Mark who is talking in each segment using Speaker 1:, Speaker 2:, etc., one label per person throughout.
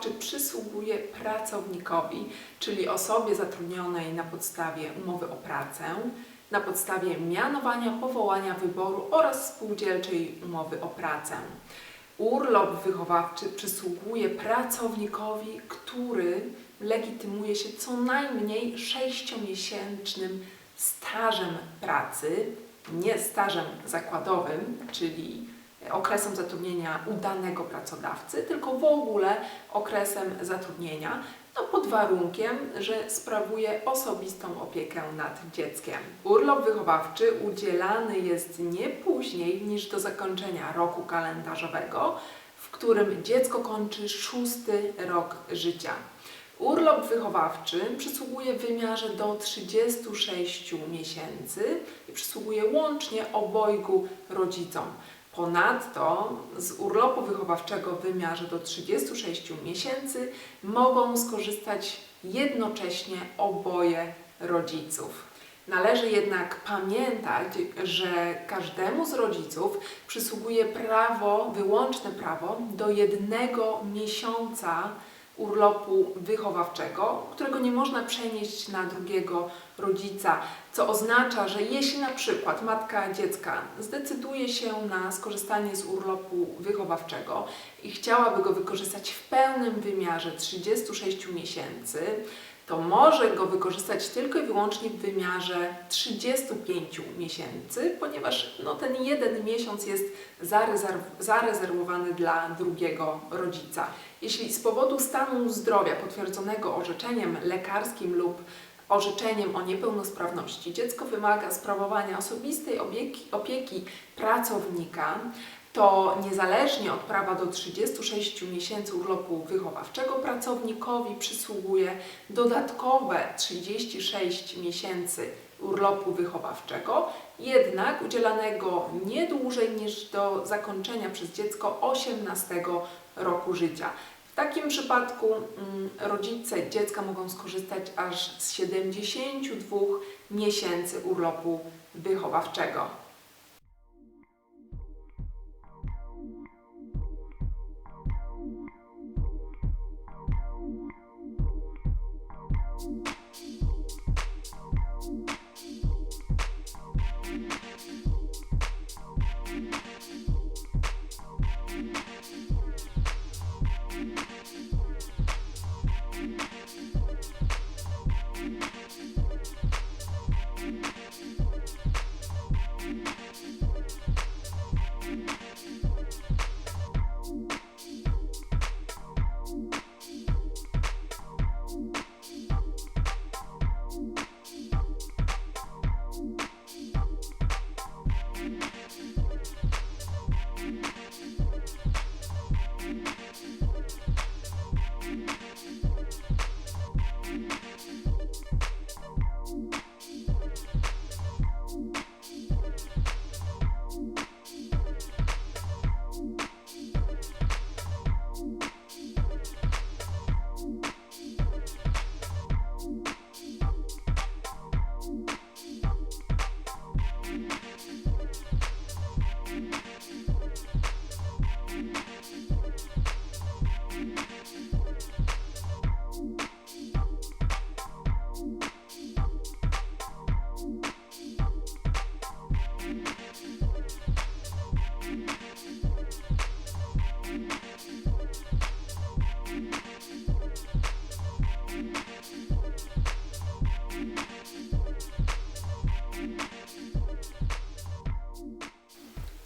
Speaker 1: wychowawczy przysługuje pracownikowi, czyli osobie zatrudnionej na podstawie umowy o pracę, na podstawie mianowania, powołania, wyboru oraz spółdzielczej umowy o pracę. Urlop wychowawczy przysługuje pracownikowi, który legitymuje się co najmniej sześciomiesięcznym stażem pracy, nie stażem zakładowym, czyli okresem zatrudnienia udanego pracodawcy, tylko w ogóle okresem zatrudnienia, no pod warunkiem, że sprawuje osobistą opiekę nad dzieckiem. Urlop wychowawczy udzielany jest nie później niż do zakończenia roku kalendarzowego, w którym dziecko kończy szósty rok życia. Urlop wychowawczy przysługuje w wymiarze do 36 miesięcy i przysługuje łącznie obojgu rodzicom. Ponadto z urlopu wychowawczego w wymiarze do 36 miesięcy mogą skorzystać jednocześnie oboje rodziców. Należy jednak pamiętać, że każdemu z rodziców przysługuje prawo, wyłączne prawo do jednego miesiąca urlopu wychowawczego, którego nie można przenieść na drugiego rodzica, co oznacza, że jeśli na przykład matka dziecka zdecyduje się na skorzystanie z urlopu wychowawczego i chciałaby go wykorzystać w pełnym wymiarze 36 miesięcy, to może go wykorzystać tylko i wyłącznie w wymiarze 35 miesięcy, ponieważ no, ten jeden miesiąc jest zarezerw zarezerwowany dla drugiego rodzica. Jeśli z powodu stanu zdrowia potwierdzonego orzeczeniem lekarskim lub orzeczeniem o niepełnosprawności dziecko wymaga sprawowania osobistej opieki, opieki pracownika, to niezależnie od prawa do 36 miesięcy urlopu wychowawczego pracownikowi przysługuje dodatkowe 36 miesięcy urlopu wychowawczego, jednak udzielanego nie dłużej niż do zakończenia przez dziecko 18 roku życia. W takim przypadku mm, rodzice dziecka mogą skorzystać aż z 72 miesięcy urlopu wychowawczego.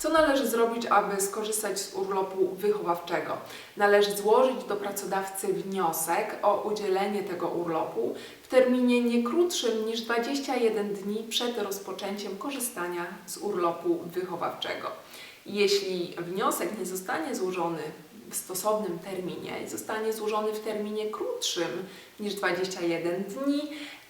Speaker 1: Co należy zrobić, aby skorzystać z urlopu wychowawczego? Należy złożyć do pracodawcy wniosek o udzielenie tego urlopu w terminie nie krótszym niż 21 dni przed rozpoczęciem korzystania z urlopu wychowawczego. Jeśli wniosek nie zostanie złożony w stosownym terminie i zostanie złożony w terminie krótszym niż 21 dni,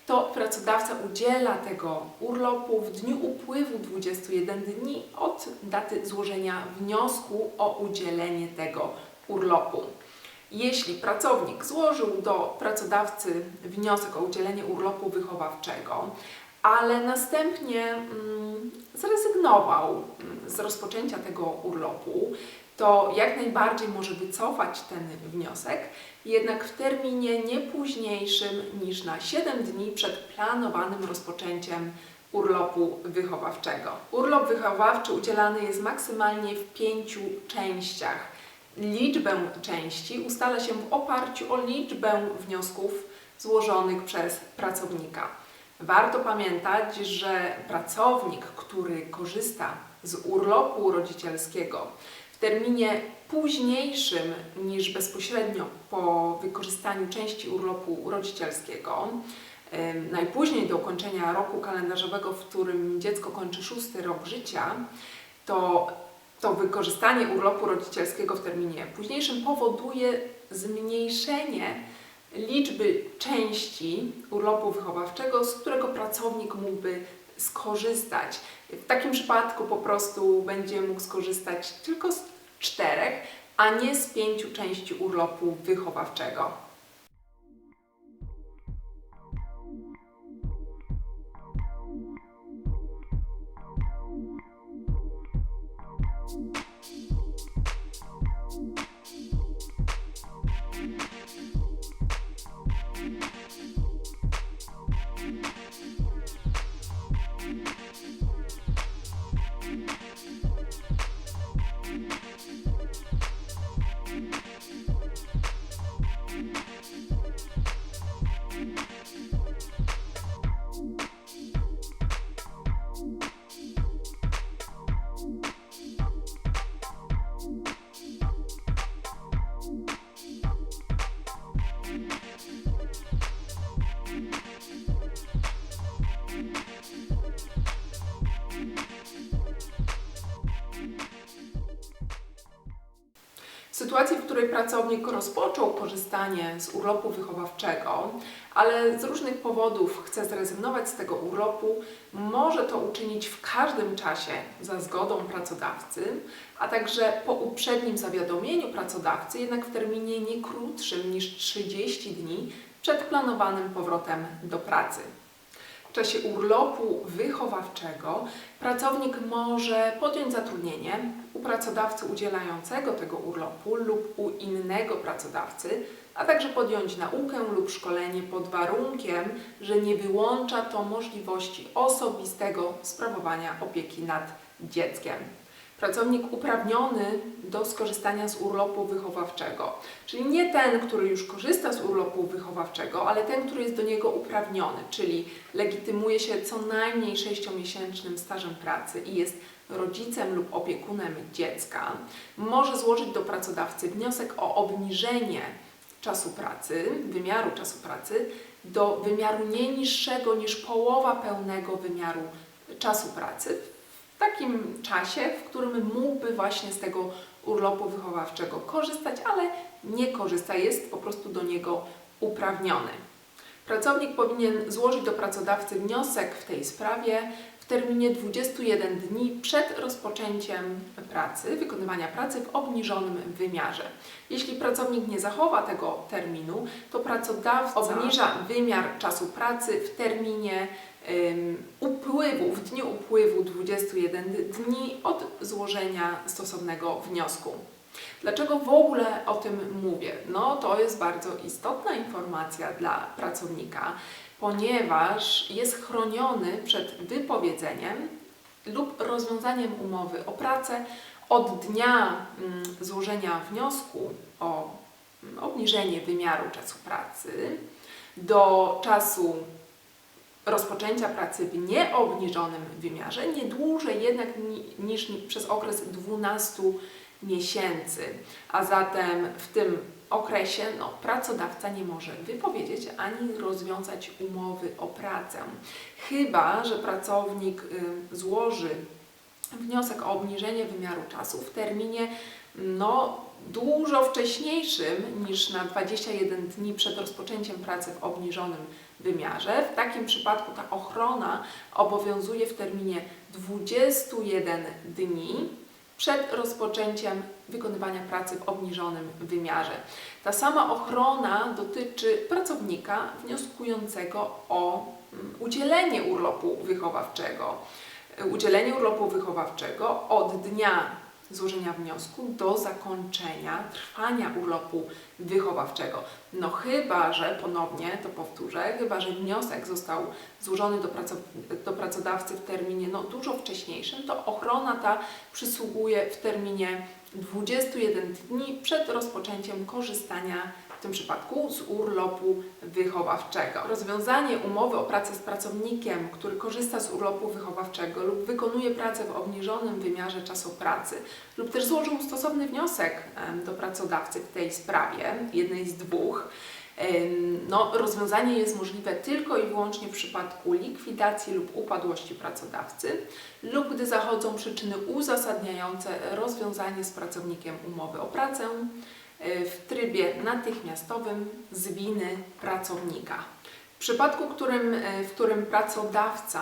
Speaker 1: to pracodawca udziela tego urlopu w dniu upływu 21 dni od daty złożenia wniosku o udzielenie tego urlopu. Jeśli pracownik złożył do pracodawcy wniosek o udzielenie urlopu wychowawczego, ale następnie mm, zrezygnował mm, z rozpoczęcia tego urlopu, to jak najbardziej może wycofać ten wniosek, jednak w terminie nie późniejszym niż na 7 dni przed planowanym rozpoczęciem urlopu wychowawczego. Urlop wychowawczy udzielany jest maksymalnie w pięciu częściach. Liczbę części ustala się w oparciu o liczbę wniosków złożonych przez pracownika. Warto pamiętać, że pracownik, który korzysta z urlopu rodzicielskiego terminie późniejszym niż bezpośrednio po wykorzystaniu części urlopu rodzicielskiego, najpóźniej do ukończenia roku kalendarzowego, w którym dziecko kończy szósty rok życia, to to wykorzystanie urlopu rodzicielskiego w terminie późniejszym powoduje zmniejszenie liczby części urlopu wychowawczego, z którego pracownik mógłby skorzystać. W takim przypadku po prostu będzie mógł skorzystać tylko z czterech, a nie z pięciu części urlopu wychowawczego. Której pracownik rozpoczął korzystanie z urlopu wychowawczego, ale z różnych powodów chce zrezygnować z tego urlopu, może to uczynić w każdym czasie za zgodą pracodawcy, a także po uprzednim zawiadomieniu pracodawcy, jednak w terminie nie krótszym niż 30 dni przed planowanym powrotem do pracy. W czasie urlopu wychowawczego pracownik może podjąć zatrudnienie u pracodawcy udzielającego tego urlopu lub u innego pracodawcy, a także podjąć naukę lub szkolenie pod warunkiem, że nie wyłącza to możliwości osobistego sprawowania opieki nad dzieckiem. Pracownik uprawniony do skorzystania z urlopu wychowawczego, czyli nie ten, który już korzysta z urlopu wychowawczego, ale ten, który jest do niego uprawniony, czyli legitymuje się co najmniej 6-miesięcznym stażem pracy i jest rodzicem lub opiekunem dziecka, może złożyć do pracodawcy wniosek o obniżenie czasu pracy, wymiaru czasu pracy do wymiaru nie niższego niż połowa pełnego wymiaru czasu pracy takim czasie, w którym mógłby właśnie z tego urlopu wychowawczego korzystać, ale nie korzysta, jest po prostu do niego uprawniony. Pracownik powinien złożyć do pracodawcy wniosek w tej sprawie w terminie 21 dni przed rozpoczęciem pracy, wykonywania pracy w obniżonym wymiarze. Jeśli pracownik nie zachowa tego terminu, to pracodawca obniża wymiar czasu pracy w terminie upływu, w dniu upływu 21 dni od złożenia stosownego wniosku. Dlaczego w ogóle o tym mówię? No, to jest bardzo istotna informacja dla pracownika, ponieważ jest chroniony przed wypowiedzeniem lub rozwiązaniem umowy o pracę od dnia mm, złożenia wniosku o mm, obniżenie wymiaru czasu pracy do czasu rozpoczęcia pracy w nieobniżonym wymiarze, nie dłużej jednak ni- niż ni- przez okres 12 miesięcy. A zatem w tym okresie no, pracodawca nie może wypowiedzieć ani rozwiązać umowy o pracę. Chyba, że pracownik y, złoży wniosek o obniżenie wymiaru czasu w terminie no, dużo wcześniejszym niż na 21 dni przed rozpoczęciem pracy w obniżonym wymiarze. W takim przypadku ta ochrona obowiązuje w terminie 21 dni przed rozpoczęciem wykonywania pracy w obniżonym wymiarze. Ta sama ochrona dotyczy pracownika wnioskującego o mm, udzielenie urlopu wychowawczego. Udzielenie urlopu wychowawczego od dnia złożenia wniosku do zakończenia trwania urlopu wychowawczego. No chyba, że ponownie to powtórzę, chyba, że wniosek został złożony do, do pracodawcy w terminie no, dużo wcześniejszym, to ochrona ta przysługuje w terminie 21 dni przed rozpoczęciem korzystania tym przypadku z urlopu wychowawczego. Rozwiązanie umowy o pracę z pracownikiem, który korzysta z urlopu wychowawczego lub wykonuje pracę w obniżonym wymiarze czasu pracy lub też złożył stosowny wniosek do pracodawcy w tej sprawie, jednej z dwóch, no, rozwiązanie jest możliwe tylko i wyłącznie w przypadku likwidacji lub upadłości pracodawcy lub gdy zachodzą przyczyny uzasadniające rozwiązanie z pracownikiem umowy o pracę w trybie natychmiastowym z winy pracownika. W przypadku, którym, e, w którym pracodawca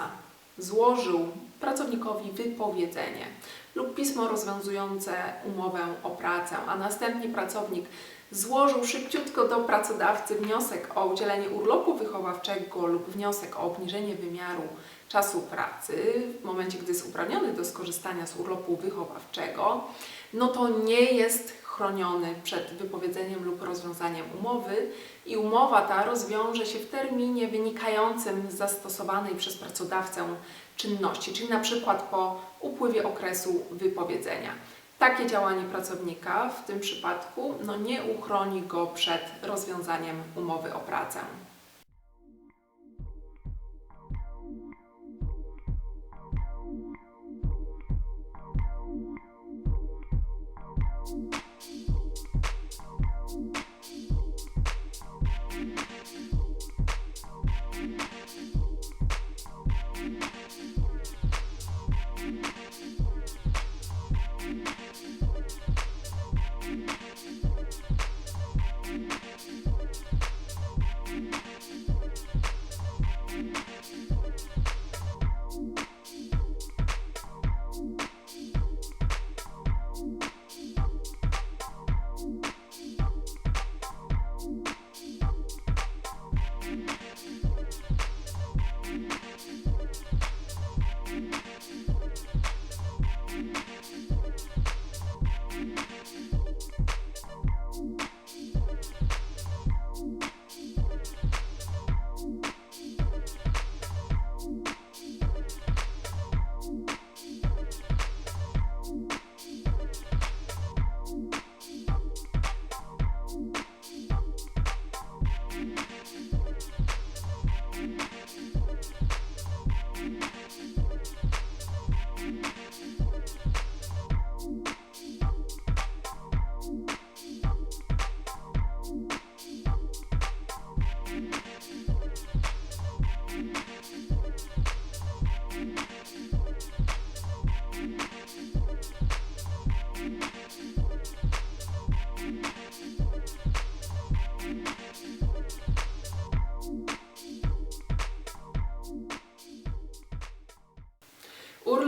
Speaker 1: złożył pracownikowi wypowiedzenie lub pismo rozwiązujące umowę o pracę, a następnie pracownik złożył szybciutko do pracodawcy wniosek o udzielenie urlopu wychowawczego lub wniosek o obniżenie wymiaru czasu pracy w momencie, gdy jest uprawniony do skorzystania z urlopu wychowawczego, no to nie jest chroniony przed wypowiedzeniem lub rozwiązaniem umowy i umowa ta rozwiąże się w terminie wynikającym z zastosowanej przez pracodawcę czynności, czyli na przykład po upływie okresu wypowiedzenia. Takie działanie pracownika w tym przypadku no, nie uchroni go przed rozwiązaniem umowy o pracę.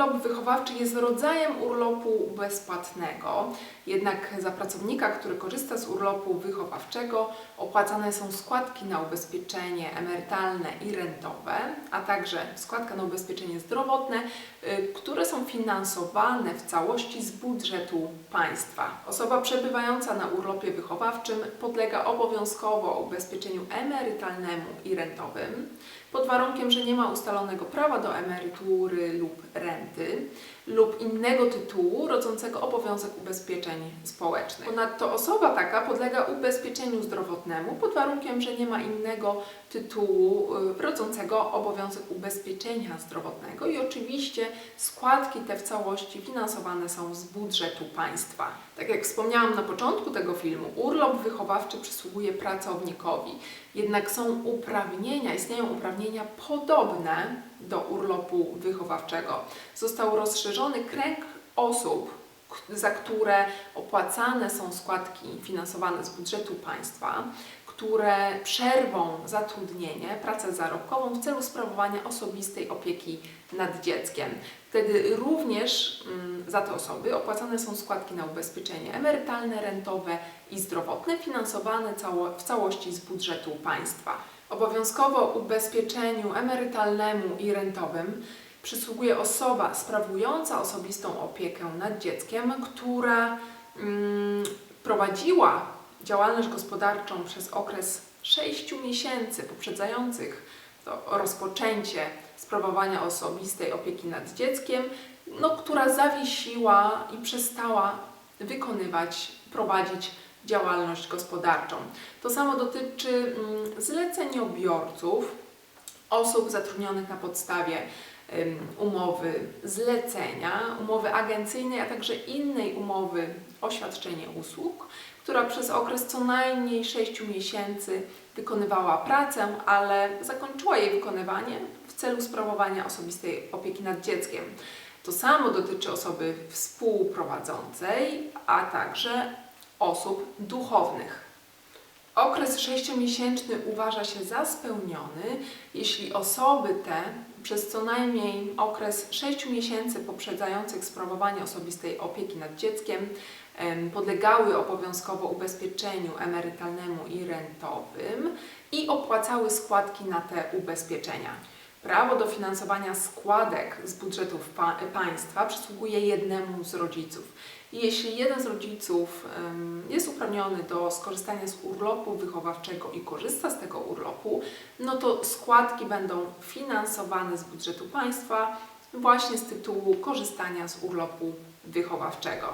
Speaker 1: Urlop wychowawczy jest rodzajem urlopu bezpłatnego, jednak za pracownika, który korzysta z urlopu wychowawczego, opłacane są składki na ubezpieczenie emerytalne i rentowe, a także składka na ubezpieczenie zdrowotne, y, które są finansowane w całości z budżetu państwa. Osoba przebywająca na urlopie wychowawczym podlega obowiązkowo ubezpieczeniu emerytalnemu i rentowym pod warunkiem, że nie ma ustalonego prawa do emerytury lub renty lub innego tytułu rodzącego obowiązek ubezpieczeń społecznych. Ponadto osoba taka podlega ubezpieczeniu zdrowotnemu pod warunkiem, że nie ma innego tytułu y, rodzącego obowiązek ubezpieczenia zdrowotnego i oczywiście składki te w całości finansowane są z budżetu państwa. Tak jak wspomniałam na początku tego filmu, urlop wychowawczy przysługuje pracownikowi, jednak są uprawnienia, istnieją uprawnienia podobne do urlopu wychowawczego. Został rozszerzony kręg osób, za które opłacane są składki finansowane z budżetu państwa, które przerwą zatrudnienie, pracę zarobkową w celu sprawowania osobistej opieki nad dzieckiem. Wtedy również mm, za te osoby opłacane są składki na ubezpieczenie emerytalne, rentowe i zdrowotne, finansowane cało, w całości z budżetu państwa. Obowiązkowo ubezpieczeniu emerytalnemu i rentowym przysługuje osoba sprawująca osobistą opiekę nad dzieckiem, która mm, prowadziła działalność gospodarczą przez okres 6 miesięcy poprzedzających rozpoczęcie sprawowania osobistej opieki nad dzieckiem, no, która zawiesiła i przestała wykonywać, prowadzić działalność gospodarczą. To samo dotyczy mm, zleceniobiorców, osób zatrudnionych na podstawie umowy zlecenia, umowy agencyjnej, a także innej umowy o świadczenie usług, która przez okres co najmniej 6 miesięcy wykonywała pracę, ale zakończyła jej wykonywanie w celu sprawowania osobistej opieki nad dzieckiem. To samo dotyczy osoby współprowadzącej, a także osób duchownych. Okres sześciomiesięczny uważa się za spełniony, jeśli osoby te przez co najmniej okres 6 miesięcy poprzedzających sprawowanie osobistej opieki nad dzieckiem em, podlegały obowiązkowo ubezpieczeniu emerytalnemu i rentowym i opłacały składki na te ubezpieczenia. Prawo do finansowania składek z budżetów pa państwa przysługuje jednemu z rodziców. Jeśli jeden z rodziców jest uprawniony do skorzystania z urlopu wychowawczego i korzysta z tego urlopu, no to składki będą finansowane z budżetu państwa właśnie z tytułu korzystania z urlopu wychowawczego.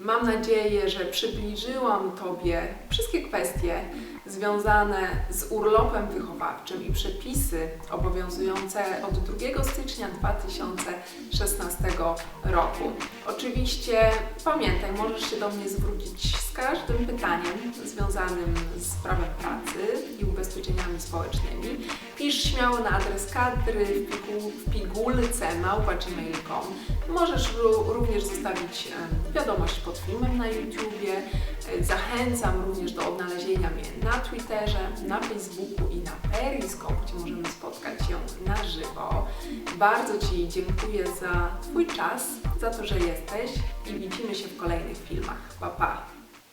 Speaker 1: Mam nadzieję, że przybliżyłam Tobie wszystkie kwestie związane z urlopem wychowawczym i przepisy obowiązujące od 2 stycznia 2016 roku. Oczywiście pamiętaj, możesz się do mnie zwrócić z każdym pytaniem związanym z prawem pracy i ubezpieczeniami społecznymi. Pisz śmiało na adres kadry w, pigu, w pigułce małpa.gmail.com. Możesz ró- również zostawić wiadomość pod filmem na YouTubie. Zachęcam również do odnalezienia mnie na Twitterze, na Facebooku i na Periscope, gdzie możemy spotkać się na żywo. Bardzo Ci dziękuję za Twój czas, za to, że jesteś i widzimy się w kolejnych filmach. Pa, pa!